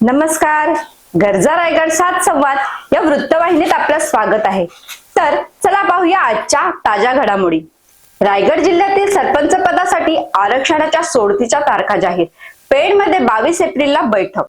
नमस्कार. गरजा रायगड सात संवाद या वृत्तवाहिनीत आपलं स्वागत आहे. तर चला पाहूया आजच्या ताज्या घडामोडी. रायगड जिल्ह्यातील सरपंच पदासाठी आरक्षणाच्या सोडतीच्या तारखा जाहीर. पेडमध्ये बावीस एप्रिलला बैठक.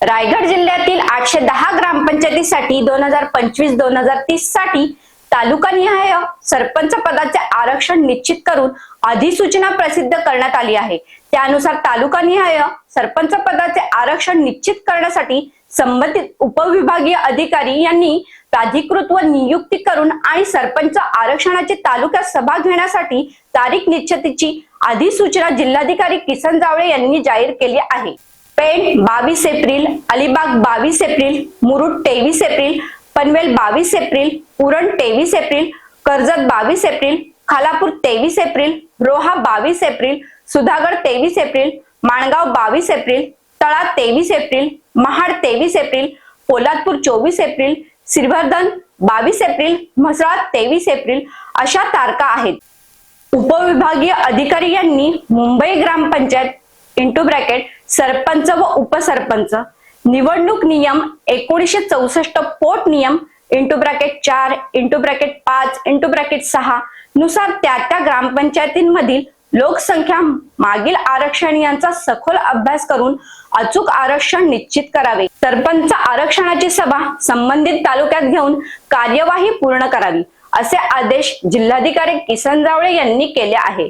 रायगड जिल्ह्यातील आठशे दहा ग्रामपंचायतीसाठी दोन हजार पंचवीस दोन हजार तीससाठी तालुकानिहाय सरपंच पदाचे आरक्षण निश्चित करून अधिसूचना प्रसिद्ध करण्यात आली आहे. त्यानुसार तालुकानिहाय सरपंच पदाचे आरक्षण निश्चित करण्यासाठी संबंधित उपविभागीय अधिकारी यांनी प्राधिकृत व नियुक्ती करून आणि सरपंच आरक्षणाची तालुक्यात सभा घेण्यासाठी तारीख निश्चितीची अधिसूचना जिल्हाधिकारी किसन जावळे यांनी जाहीर केली आहे. पेण बावीस एप्रिल अलिबाग बावीस एप्रिल मुरुड तेवीस एप्रिल पनवेल बावीस एप्रिल उरण तेवीस एप्रिल कर्जत बावीस एप्रिल खालापूर तेवीस एप्रिल रोहा बावीस एप्रिल सुधागड तेवीस एप्रिल माणगाव बावीस एप्रिल तळा तेवीस एप्रिल महाड तेवीस एप्रिल पोलादपूर चोवीस एप्रिल श्रीवर्धन बावीस एप्रिल म्हसळा तेवीस एप्रिल अशा तारखा आहेत. उपविभागीय अधिकारी यांनी मुंबई ग्रामपंचायत इंटू ब्रॅकेट सरपंच व उपसरपंच निवडणूक नियम एकोणीसशे चौसष्ट पोट नियम इंटू ब्रॅकेट चार इंटू ब्रॅकेट पाच इंटू ब्रॅकेट सहा नुसार त्या त्या ग्रामपंचायतींमधील लोकसंख्या मागील आरक्षण यांचा सखोल अभ्यास करून अचूक आरक्षण निश्चित करावे. सरपंच आरक्षणाची सभा संबंधित तालुक्यात घेऊन कार्यवाही पूर्ण करावी असे आदेश जिल्हाधिकारी किसन जावळे यांनी केले आहे.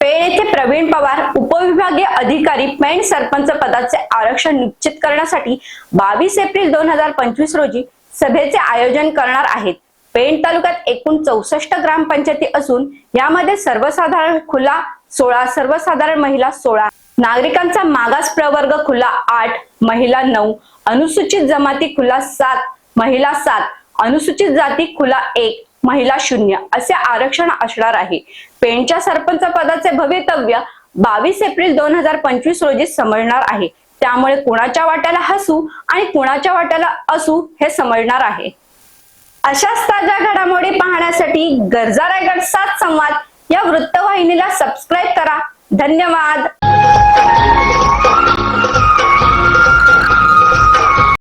पेण येथे प्रवीण पवार उपविभागीय अधिकारी पेण सरपंच पदाचे आरक्षण निश्चित करण्यासाठी बावीस एप्रिल दोन हजार पंचवीस रोजी सभेचे आयोजन करणार आहेत. पेण तालुक्यात एकूण चौसष्ट ग्रामपंचायती असून यामध्ये सर्वसाधारण खुला सोळा सर्वसाधारण महिला सोळा नागरिकांचा मागास प्रवर्ग खुला आठ महिला नऊ अनुसूचित जमाती खुला सात महिला सात अनुसूचित जाती खुला एक महिला शून्य असे आरक्षण असणार आहे. पेणच्या सरपंच पदाचे भवितव्य बावीस एप्रिल दोन हजार पंचवीस रोजी समजणार आहे. त्यामुळे कुणाच्या वाट्याला हसू आणि कुणाच्या वाट्याला असू हे समजणार आहे. अशाच ताज्या घडामोडी पाहण्यासाठी गरजा रायगड सात संवाद या वृत्तवाहिनीला सबस्क्राईब करा. धन्यवाद.